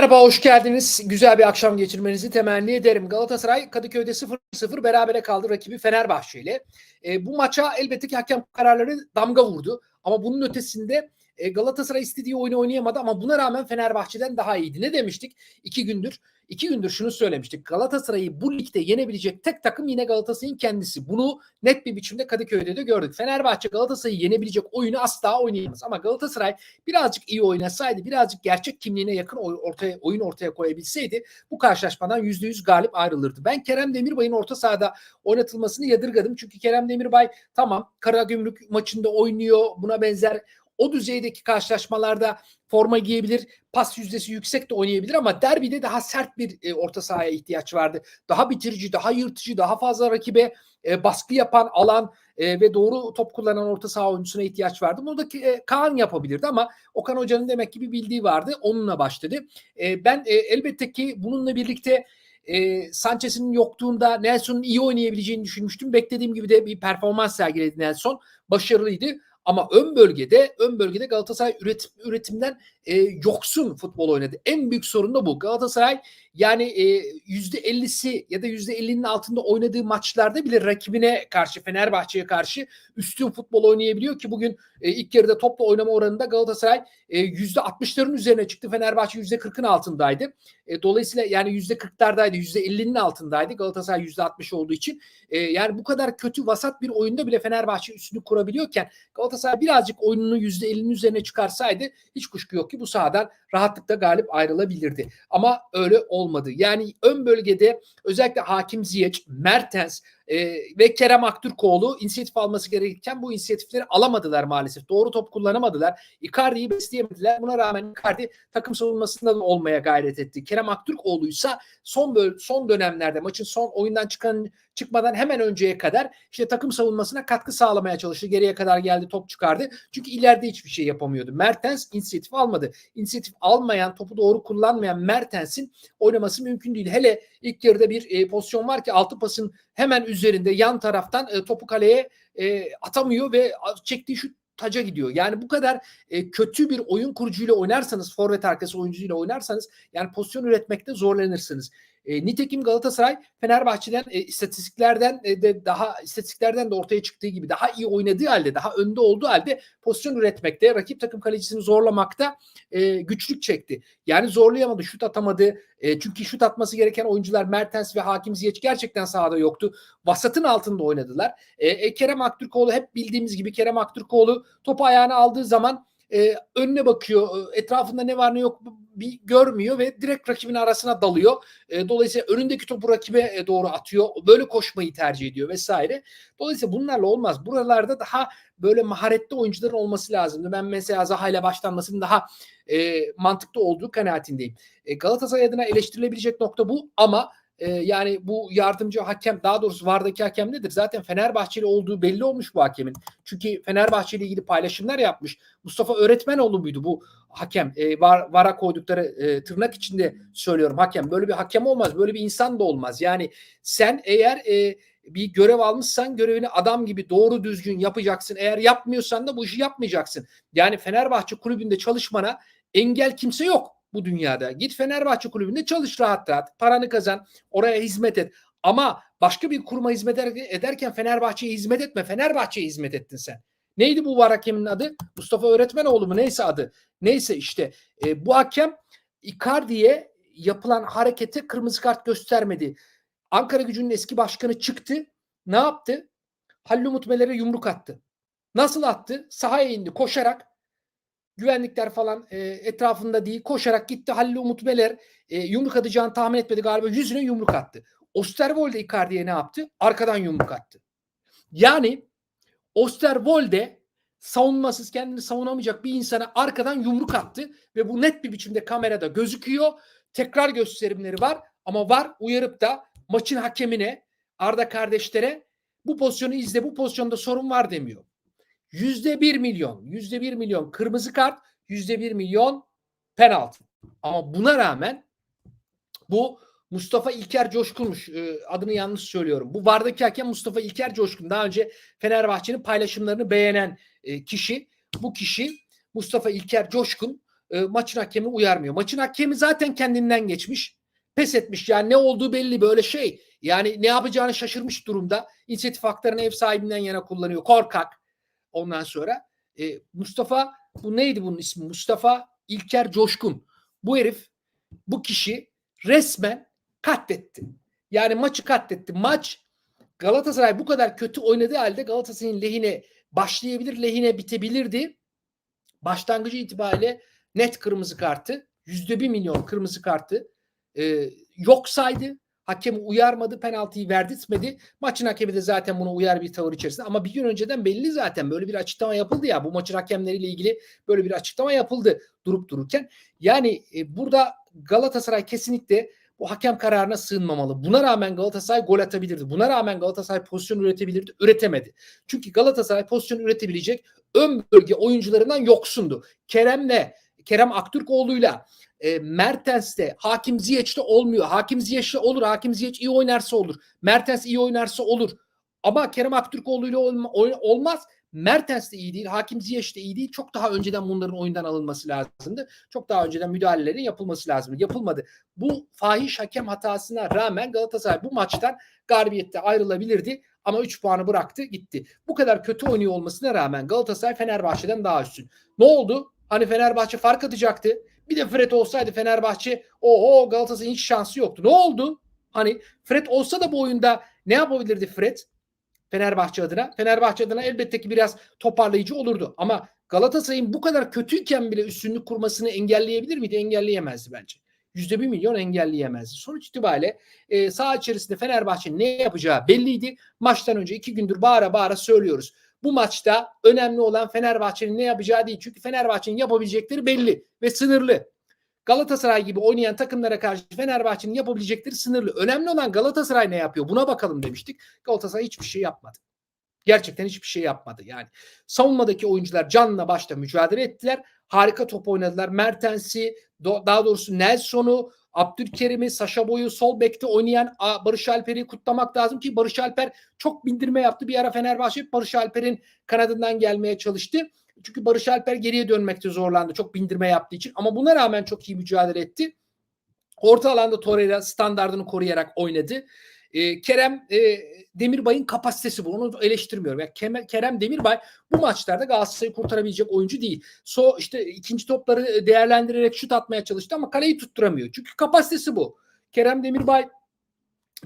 Merhaba, hoş geldiniz. Güzel bir akşam geçirmenizi temenni ederim. Galatasaray Kadıköy'de 0-0 berabere kaldı rakibi Fenerbahçe ile. E, bu maça elbette ki hakem kararları damga vurdu. Ama bunun ötesinde e, Galatasaray istediği oyunu oynayamadı ama buna rağmen Fenerbahçe'den daha iyiydi. Ne demiştik? İki gündür. İki gündür şunu söylemiştik. Galatasaray'ı bu ligde yenebilecek tek takım yine Galatasaray'ın kendisi. Bunu net bir biçimde Kadıköy'de de gördük. Fenerbahçe Galatasaray'ı yenebilecek oyunu asla oynayamaz. Ama Galatasaray birazcık iyi oynasaydı, birazcık gerçek kimliğine yakın ortaya, oyun ortaya koyabilseydi bu karşılaşmadan %100 galip ayrılırdı. Ben Kerem Demirbay'ın orta sahada oynatılmasını yadırgadım. Çünkü Kerem Demirbay tamam Karagümrük maçında oynuyor. Buna benzer o düzeydeki karşılaşmalarda forma giyebilir, pas yüzdesi yüksek de oynayabilir ama derbide daha sert bir e, orta sahaya ihtiyaç vardı. Daha bitirici, daha yırtıcı, daha fazla rakibe e, baskı yapan alan e, ve doğru top kullanan orta saha oyuncusuna ihtiyaç vardı. Bunu da e, Kaan yapabilirdi ama Okan Hoca'nın demek ki bir bildiği vardı. Onunla başladı. E, ben e, elbette ki bununla birlikte e, Sanchez'in yokluğunda Nelson'un iyi oynayabileceğini düşünmüştüm. Beklediğim gibi de bir performans sergiledi Nelson. Başarılıydı. Ama ön bölgede ön bölgede Galatasaray üretim, üretimden e, yoksun futbol oynadı. En büyük sorun da bu. Galatasaray yani e, yüzde 50'si ya da yüzde 50'nin altında oynadığı maçlarda bile rakibine karşı Fenerbahçe'ye karşı üstün futbol oynayabiliyor ki bugün e, ilk yarıda topla oynama oranında Galatasaray e, yüzde 60'ların üzerine çıktı. Fenerbahçe yüzde 40'ın altındaydı. Dolayısıyla yani yüzde 40'lardaydı. yüzde 50'nin altındaydı. Galatasaray yüzde 60 olduğu için. Yani bu kadar kötü vasat bir oyunda bile Fenerbahçe üstünü kurabiliyorken Galatasaray birazcık oyununu yüzde 50'nin üzerine çıkarsaydı hiç kuşku yok ki bu sahadan rahatlıkla galip ayrılabilirdi. Ama öyle olmadı. Yani ön bölgede özellikle Hakim Ziyech, Mertens e, ve Kerem Aktürkoğlu inisiyatif alması gerekirken bu inisiyatifleri alamadılar maalesef. Doğru top kullanamadılar. Icardi'yi besleyemediler. Buna rağmen Icardi takım savunmasında da olmaya gayret etti. Kerem Aktürkoğlu ise son son dönemlerde maçın son oyundan çıkan çıkmadan hemen önceye kadar işte takım savunmasına katkı sağlamaya çalıştı. Geriye kadar geldi top çıkardı. Çünkü ileride hiçbir şey yapamıyordu. Mertens inisiyatif almadı. İnisiyatif almayan, topu doğru kullanmayan Mertens'in oynaması mümkün değil. Hele ilk yarıda bir e, pozisyon var ki altı pasın hemen üzerinde yan taraftan e, topu kaleye e, atamıyor ve çektiği şut taca gidiyor. Yani bu kadar e, kötü bir oyun kurucuyla oynarsanız, forvet arkası oyuncuyla oynarsanız yani pozisyon üretmekte zorlanırsınız. E, nitekim Galatasaray Fenerbahçe'den e, istatistiklerden e, de daha istatistiklerden de ortaya çıktığı gibi daha iyi oynadığı halde, daha önde olduğu halde pozisyon üretmekte, rakip takım kalecisini zorlamakta e, güçlük çekti. Yani zorlayamadı, şut atamadı. E, çünkü şut atması gereken oyuncular Mertens ve Hakim Ziyech gerçekten sahada yoktu. Vasatın altında oynadılar. E, e, Kerem Aktürkoğlu hep bildiğimiz gibi Kerem Aktürkoğlu topu ayağına aldığı zaman e, önüne bakıyor. Etrafında ne var ne yok bir görmüyor ve direkt rakibin arasına dalıyor. E, dolayısıyla önündeki topu rakibe e, doğru atıyor. Böyle koşmayı tercih ediyor vesaire. Dolayısıyla bunlarla olmaz. Buralarda daha böyle maharetli oyuncuların olması lazımdı. Ben mesela Zaha ile başlanmasının daha e, mantıklı olduğu kanaatindeyim. E, Galatasaray adına eleştirilebilecek nokta bu ama e, yani bu yardımcı hakem daha doğrusu vardaki hakem nedir? Zaten Fenerbahçeli olduğu belli olmuş bu hakemin. Çünkü Fenerbahçe ile ilgili paylaşımlar yapmış. Mustafa Öğretmenoğlu muydu bu hakem? E, var, vara koydukları e, tırnak içinde söylüyorum hakem. Böyle bir hakem olmaz. Böyle bir insan da olmaz. Yani sen eğer e, bir görev almışsan görevini adam gibi doğru düzgün yapacaksın. Eğer yapmıyorsan da bu işi yapmayacaksın. Yani Fenerbahçe kulübünde çalışmana engel kimse yok bu dünyada. Git Fenerbahçe kulübünde çalış rahat rahat. Paranı kazan. Oraya hizmet et. Ama başka bir kuruma hizmet ederken Fenerbahçe'ye hizmet etme. Fenerbahçe'ye hizmet ettin sen. Neydi bu var hakemin adı? Mustafa Öğretmenoğlu mu? Neyse adı. Neyse işte e, bu hakem Icardi'ye yapılan harekete kırmızı kart göstermedi. Ankara gücünün eski başkanı çıktı. Ne yaptı? Halil Umut Meler'e yumruk attı. Nasıl attı? Sahaya indi koşarak güvenlikler falan e, etrafında değil koşarak gitti Halil Umut Meler e, yumruk atacağını tahmin etmedi galiba yüzüne yumruk attı. Osterwolde Icardi'ye ne yaptı? Arkadan yumruk attı. Yani Osterwolde savunmasız kendini savunamayacak bir insana arkadan yumruk attı ve bu net bir biçimde kamerada gözüküyor. Tekrar gösterimleri var ama var uyarıp da maçın hakemine Arda kardeşlere bu pozisyonu izle bu pozisyonda sorun var demiyor. Yüzde bir milyon, yüzde bir milyon kırmızı kart, yüzde bir milyon penaltı. Ama buna rağmen bu Mustafa İlker Coşkun'muş. Ee, adını yanlış söylüyorum. Bu vardaki hakem Mustafa İlker Coşkun. Daha önce Fenerbahçe'nin paylaşımlarını beğenen e, kişi. Bu kişi Mustafa İlker Coşkun e, maçın hakemi uyarmıyor. Maçın hakemi zaten kendinden geçmiş. Pes etmiş yani ne olduğu belli böyle şey. Yani ne yapacağını şaşırmış durumda. İnisiyatif haklarını ev sahibinden yana kullanıyor. Korkak. Ondan sonra e, Mustafa bu neydi bunun ismi? Mustafa İlker Coşkun. Bu herif bu kişi resmen katletti. Yani maçı katletti. Maç Galatasaray bu kadar kötü oynadığı halde Galatasaray'ın lehine başlayabilir, lehine bitebilirdi. Başlangıcı itibariyle net kırmızı kartı, yüzde bir milyon kırmızı kartı e, yok saydı. Hakem uyarmadı, penaltıyı verdirtmedi. Maçın hakemi de zaten buna uyar bir tavır içerisinde. Ama bir gün önceden belli zaten böyle bir açıklama yapıldı ya. Bu maçın hakemleriyle ilgili böyle bir açıklama yapıldı durup dururken. Yani e, burada Galatasaray kesinlikle bu hakem kararına sığınmamalı. Buna rağmen Galatasaray gol atabilirdi. Buna rağmen Galatasaray pozisyon üretebilirdi. Üretemedi. Çünkü Galatasaray pozisyon üretebilecek ön bölge oyuncularından yoksundu. Kerem'le Kerem Aktürkoğlu'yla e, Mertens'te Hakim Ziyech'te olmuyor. Hakim Ziyech'te olur. Hakim Ziyech iyi oynarsa olur. Mertens iyi oynarsa olur. Ama Kerem Aktürkoğlu'yla olma, olmaz. Mertens de iyi değil. Hakim Ziyech de iyi değil. Çok daha önceden bunların oyundan alınması lazımdı. Çok daha önceden müdahalelerin yapılması lazımdı. Yapılmadı. Bu fahiş hakem hatasına rağmen Galatasaray bu maçtan galibiyette ayrılabilirdi. Ama 3 puanı bıraktı gitti. Bu kadar kötü oynuyor olmasına rağmen Galatasaray Fenerbahçe'den daha üstün. Ne oldu? Hani Fenerbahçe fark atacaktı. Bir de Fred olsaydı Fenerbahçe oho Galatasaray'ın hiç şansı yoktu. Ne oldu? Hani Fred olsa da bu oyunda ne yapabilirdi Fred? Fenerbahçe adına. Fenerbahçe adına elbette ki biraz toparlayıcı olurdu. Ama Galatasaray'ın bu kadar kötüyken bile üstünlük kurmasını engelleyebilir miydi? Engelleyemezdi bence. Yüzde bir milyon engelleyemezdi. Sonuç itibariyle e, saha içerisinde Fenerbahçe ne yapacağı belliydi. Maçtan önce iki gündür bağıra bağıra söylüyoruz. Bu maçta önemli olan Fenerbahçe'nin ne yapacağı değil. Çünkü Fenerbahçe'nin yapabilecekleri belli ve sınırlı. Galatasaray gibi oynayan takımlara karşı Fenerbahçe'nin yapabilecekleri sınırlı. Önemli olan Galatasaray ne yapıyor? Buna bakalım demiştik. Galatasaray hiçbir şey yapmadı. Gerçekten hiçbir şey yapmadı. Yani savunmadaki oyuncular canla başta mücadele ettiler. Harika top oynadılar. Mertens'i, daha doğrusu Nelson'u, Abdülkerim'i, Saşa Boy'u sol bekte oynayan Barış Alper'i kutlamak lazım ki Barış Alper çok bindirme yaptı. Bir ara Fenerbahçe Barış Alper'in kanadından gelmeye çalıştı. Çünkü Barış Alper geriye dönmekte zorlandı. Çok bindirme yaptığı için. Ama buna rağmen çok iyi mücadele etti. Orta alanda Torreira standartını koruyarak oynadı. E, Kerem e, Demirbay'ın kapasitesi bu. Onu eleştirmiyorum. Yani Kerem Demirbay bu maçlarda Galatasaray'ı kurtarabilecek oyuncu değil. So işte ikinci topları değerlendirerek şut atmaya çalıştı ama kaleyi tutturamıyor. Çünkü kapasitesi bu. Kerem Demirbay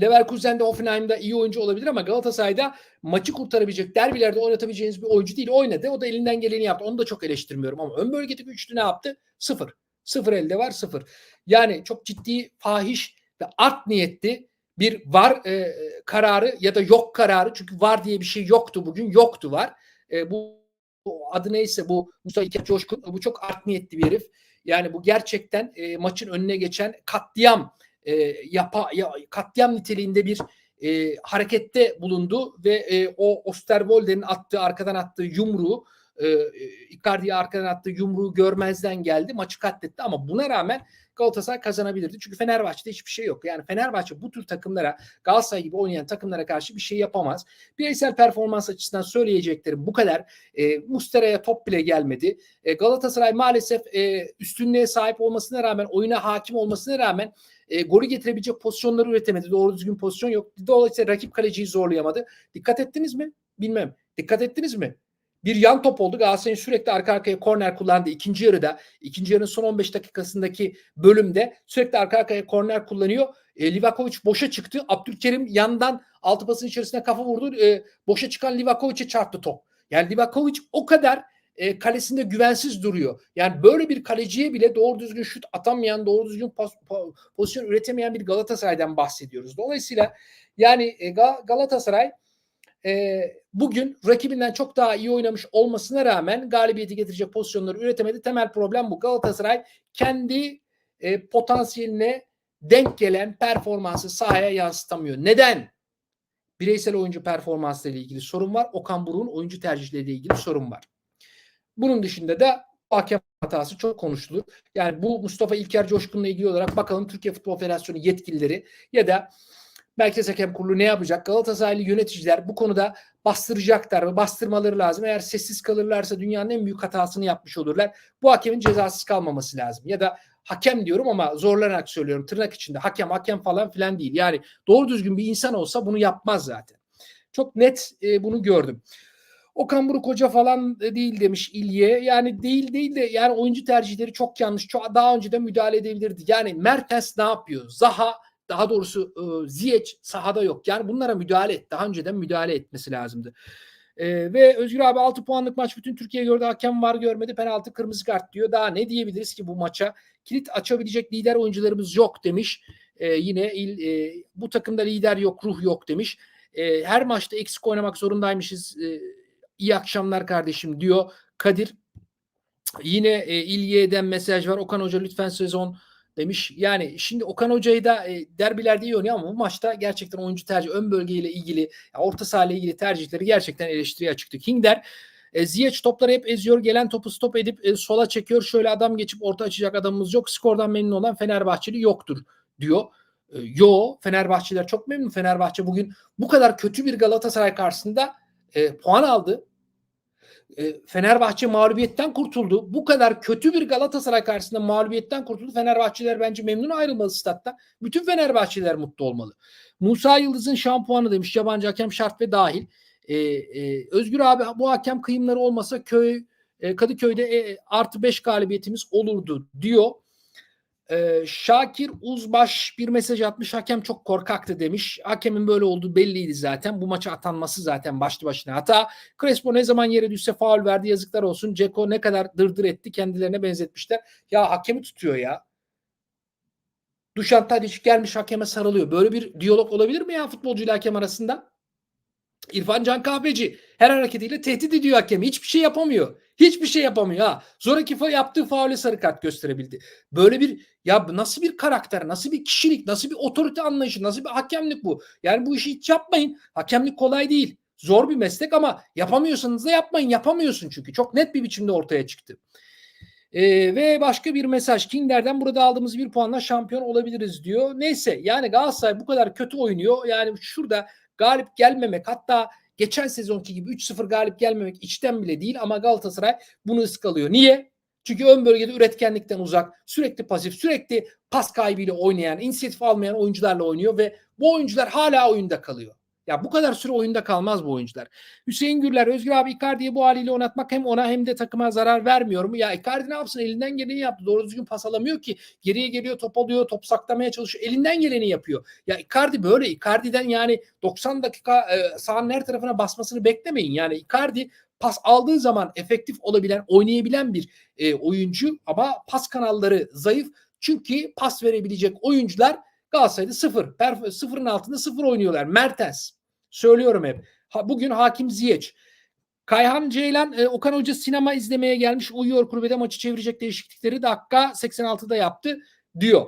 Leverkusen'de Hoffenheim'da iyi oyuncu olabilir ama Galatasaray'da maçı kurtarabilecek, derbilerde oynatabileceğiniz bir oyuncu değil. Oynadı. O da elinden geleni yaptı. Onu da çok eleştirmiyorum ama ön bölgedeki üçlü ne yaptı? Sıfır. Sıfır elde var sıfır. Yani çok ciddi fahiş ve art niyetli bir var e, kararı ya da yok kararı çünkü var diye bir şey yoktu bugün yoktu var. E, bu, adı neyse bu Mustafa İlker Coşkun bu çok art niyetli bir herif. Yani bu gerçekten e, maçın önüne geçen katliam e, yapa ya, katliam niteliğinde bir e, harekette bulundu ve e, o Osterwolde'nin attığı arkadan attığı yumruğu e, Icardi'ye arkadan attığı yumruğu görmezden geldi. Maçı katletti ama buna rağmen Galatasaray kazanabilirdi. Çünkü Fenerbahçe'de hiçbir şey yok. Yani Fenerbahçe bu tür takımlara Galatasaray gibi oynayan takımlara karşı bir şey yapamaz. Bireysel performans açısından söyleyeceklerim bu kadar. E, Mustera'ya top bile gelmedi. E, Galatasaray maalesef e, üstünlüğe sahip olmasına rağmen oyuna hakim olmasına rağmen e, golü getirebilecek pozisyonları üretemedi. Doğru düzgün pozisyon yok. Dolayısıyla rakip kaleciyi zorlayamadı. Dikkat ettiniz mi? Bilmem. Dikkat ettiniz mi? Bir yan top oldu. Galatasaray'ın sürekli arka arkaya korner kullandı. ikinci yarıda, ikinci yarının son 15 dakikasındaki bölümde sürekli arka arkaya korner kullanıyor. E, Livakovic boşa çıktı. Abdülkerim yandan altı pasın içerisine kafa vurdu. E, boşa çıkan Livakovic'e çarptı top. Yani Livakovic o kadar e, kalesinde güvensiz duruyor. Yani böyle bir kaleciye bile doğru düzgün şut atamayan, doğru düzgün pas, pozisyon üretemeyen bir Galatasaray'dan bahsediyoruz. Dolayısıyla yani e, Galatasaray e, bugün rakibinden çok daha iyi oynamış olmasına rağmen galibiyeti getirecek pozisyonları üretemedi. Temel problem bu. Galatasaray kendi e, potansiyeline denk gelen performansı sahaya yansıtamıyor. Neden? Bireysel oyuncu performansıyla ilgili sorun var. Okan Buruk'un oyuncu tercihleriyle ilgili sorun var. Bunun dışında da hakem hatası çok konuşulur. Yani bu Mustafa İlker Coşkun'la ilgili olarak bakalım Türkiye Futbol Federasyonu yetkilileri ya da Merkez Hakem Kurulu ne yapacak? Galatasaraylı yöneticiler bu konuda bastıracaklar ve bastırmaları lazım. Eğer sessiz kalırlarsa dünyanın en büyük hatasını yapmış olurlar. Bu hakemin cezasız kalmaması lazım. Ya da hakem diyorum ama zorlanarak söylüyorum tırnak içinde. Hakem hakem falan filan değil. Yani doğru düzgün bir insan olsa bunu yapmaz zaten. Çok net e, bunu gördüm. Okan Buruk hoca falan değil demiş İlye. Yani değil değil de yani oyuncu tercihleri çok yanlış. Çok daha önceden müdahale edebilirdi. Yani Mertens ne yapıyor? Zaha daha doğrusu e, Ziyech sahada yok. Yani bunlara müdahale et. Daha önceden müdahale etmesi lazımdı. E, ve Özgür abi 6 puanlık maç bütün Türkiye gördü. Hakem var görmedi. Penaltı kırmızı kart diyor. Daha ne diyebiliriz ki bu maça? Kilit açabilecek lider oyuncularımız yok demiş. E, yine il, e, bu takımda lider yok, ruh yok demiş. E, her maçta eksik oynamak zorundaymışız. E, iyi akşamlar kardeşim diyor Kadir. Yine e, İlye'den mesaj var. Okan Hoca lütfen sezon demiş. Yani şimdi Okan Hoca'yı da e, derbilerde iyi oynuyor ama bu maçta gerçekten oyuncu tercih ön bölgeyle ilgili, orta sahayla ilgili tercihleri gerçekten eleştiriye açıktı. Kinger e, Ziyech topları hep eziyor. Gelen topu stop edip e, sola çekiyor. Şöyle adam geçip orta açacak adamımız yok. Skordan memnun olan Fenerbahçeli yoktur diyor. E, yo Fenerbahçeliler çok memnun. Fenerbahçe bugün bu kadar kötü bir Galatasaray karşısında e, puan aldı. E, Fenerbahçe mağlubiyetten kurtuldu. Bu kadar kötü bir Galatasaray karşısında mağlubiyetten kurtuldu. Fenerbahçeliler bence memnun ayrılmalı statta. Bütün Fenerbahçeliler mutlu olmalı. Musa Yıldız'ın şampuanı demiş. Yabancı hakem şart ve dahil. E, e, Özgür abi bu hakem kıyımları olmasa köy e, Kadıköy'de e, artı 5 galibiyetimiz olurdu diyor. Ee, Şakir Uzbaş bir mesaj atmış. Hakem çok korkaktı demiş. Hakemin böyle olduğu belliydi zaten. Bu maça atanması zaten başlı başına hata. Crespo ne zaman yere düşse faul verdi yazıklar olsun. Ceko ne kadar dırdır etti kendilerine benzetmişler. Ya hakemi tutuyor ya. Dušan Tadić gelmiş hakeme sarılıyor. Böyle bir diyalog olabilir mi ya futbolcuyla hakem arasında? İrfan Can Kahveci her hareketiyle tehdit ediyor hakemi. Hiçbir şey yapamıyor. Hiçbir şey yapamıyor ha. Zoraki fa yaptığı faule sarı kart gösterebildi. Böyle bir ya nasıl bir karakter, nasıl bir kişilik, nasıl bir otorite anlayışı, nasıl bir hakemlik bu? Yani bu işi hiç yapmayın. Hakemlik kolay değil. Zor bir meslek ama yapamıyorsanız da yapmayın. Yapamıyorsun çünkü. Çok net bir biçimde ortaya çıktı. Ee, ve başka bir mesaj. Kinder'den burada aldığımız bir puanla şampiyon olabiliriz diyor. Neyse yani Galatasaray bu kadar kötü oynuyor. Yani şurada galip gelmemek hatta geçen sezonki gibi 3-0 galip gelmemek içten bile değil ama Galatasaray bunu ıskalıyor. Niye? Çünkü ön bölgede üretkenlikten uzak, sürekli pasif, sürekli pas kaybıyla oynayan, inisiyatif almayan oyuncularla oynuyor ve bu oyuncular hala oyunda kalıyor. Ya bu kadar süre oyunda kalmaz bu oyuncular. Hüseyin Gürler, Özgür abi Icardi'yi bu haliyle oynatmak hem ona hem de takıma zarar vermiyor mu? Ya Icardi ne yapsın? Elinden geleni yaptı. Doğru düzgün pas alamıyor ki. Geriye geliyor, top alıyor, top saklamaya çalışıyor. Elinden geleni yapıyor. Ya Icardi böyle. Icardi'den yani 90 dakika e, sahanın her tarafına basmasını beklemeyin. Yani Icardi pas aldığı zaman efektif olabilen, oynayabilen bir e, oyuncu ama pas kanalları zayıf. Çünkü pas verebilecek oyuncular Galatasaray'da sıfır. Sıfırın altında sıfır oynuyorlar. Mertens. Söylüyorum hep. Ha, bugün Hakim Ziyech. Kayhan Ceylan e, Okan Hoca sinema izlemeye gelmiş. Uyuyor kulübede maçı çevirecek değişiklikleri dakika 86'da yaptı diyor.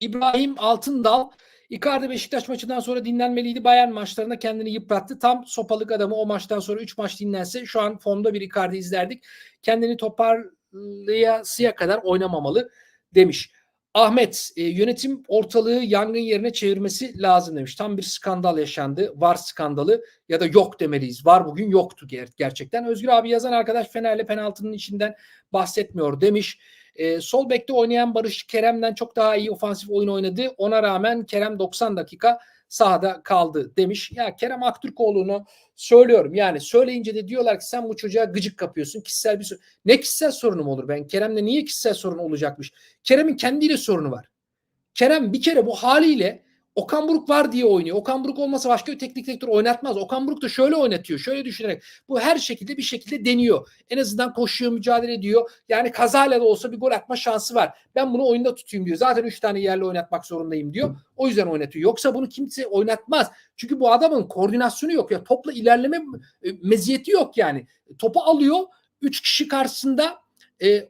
İbrahim Altındal Icardi Beşiktaş maçından sonra dinlenmeliydi. Bayern maçlarında kendini yıprattı. Tam sopalık adamı o maçtan sonra 3 maç dinlense şu an formda bir Icardi izlerdik. Kendini toparlayasıya kadar oynamamalı demiş. Ahmet e, yönetim ortalığı yangın yerine çevirmesi lazım demiş. Tam bir skandal yaşandı. Var skandalı ya da yok demeliyiz. Var bugün yoktu ger- gerçekten. Özgür abi yazan arkadaş Fener'le penaltının içinden bahsetmiyor demiş. E, sol bekte oynayan Barış Kerem'den çok daha iyi ofansif oyun oynadı. Ona rağmen Kerem 90 dakika sahada kaldı demiş. Ya Kerem Aktürkoğlu'nu söylüyorum. Yani söyleyince de diyorlar ki sen bu çocuğa gıcık kapıyorsun. Kişisel bir sorun. Ne kişisel sorunum olur ben? Kerem'le niye kişisel sorun olacakmış? Kerem'in kendiyle sorunu var. Kerem bir kere bu haliyle Okan Buruk var diye oynuyor. Okan Buruk olmasa başka bir teknik direktör oynatmaz. Okan Buruk da şöyle oynatıyor. Şöyle düşünerek bu her şekilde bir şekilde deniyor. En azından koşuyor, mücadele ediyor. Yani kazayla da olsa bir gol atma şansı var. Ben bunu oyunda tutayım diyor. Zaten 3 tane yerle oynatmak zorundayım diyor. O yüzden oynatıyor. Yoksa bunu kimse oynatmaz. Çünkü bu adamın koordinasyonu yok ya. Topla ilerleme e, meziyeti yok yani. Topu alıyor. 3 kişi karşısında e,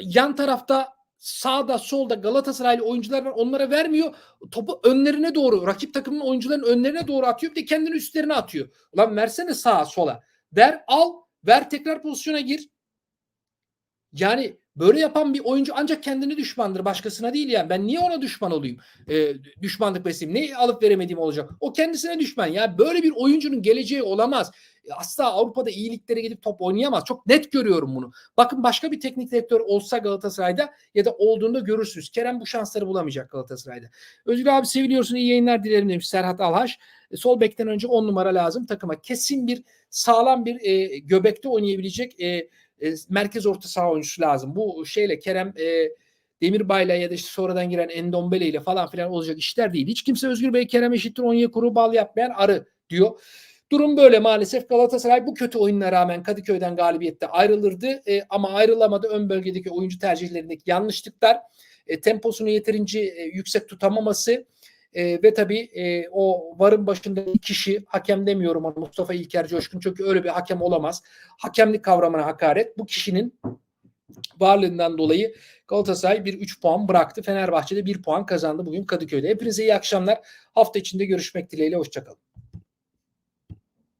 yan tarafta sağda solda Galatasaraylı oyuncular var onlara vermiyor. Topu önlerine doğru rakip takımın oyuncuların önlerine doğru atıyor bir de kendini üstlerine atıyor. Ulan versene sağa sola. Ver al ver tekrar pozisyona gir. Yani Böyle yapan bir oyuncu ancak kendine düşmandır. Başkasına değil yani. Ben niye ona düşman olayım? Ee, düşmanlık besleyeyim. Ne alıp veremediğim olacak? O kendisine düşman. Ya böyle bir oyuncunun geleceği olamaz. Asla Avrupa'da iyiliklere gidip top oynayamaz. Çok net görüyorum bunu. Bakın başka bir teknik direktör olsa Galatasaray'da ya da olduğunda görürsünüz. Kerem bu şansları bulamayacak Galatasaray'da. Özgür abi seviliyorsun. iyi yayınlar dilerim demiş Serhat Alhaş. E, Sol bekten önce 10 numara lazım takıma. Kesin bir sağlam bir e, göbekte oynayabilecek e, e, merkez orta saha oyuncusu lazım. Bu şeyle Kerem e, Demirbay'la ya da işte sonradan giren Endombele ile falan filan olacak işler değil. Hiç kimse Özgür Bey Kerem eşittir Onyekuru bal yapmayan arı diyor. Durum böyle maalesef. Galatasaray bu kötü oyununa rağmen Kadıköy'den galibiyette ayrılırdı. E, ama ayrılamadı. Ön bölgedeki oyuncu tercihlerindeki yanlışlıklar, e, temposunu yeterince e, yüksek tutamaması e, ve tabii e, o varın başındaki kişi hakem demiyorum ona Mustafa İlker Coşkun çünkü öyle bir hakem olamaz. Hakemlik kavramına hakaret. Bu kişinin varlığından dolayı Galatasaray bir 3 puan bıraktı. Fenerbahçe'de 1 puan kazandı bugün Kadıköy'de. Hepinize iyi akşamlar. Hafta içinde görüşmek dileğiyle. Hoşçakalın.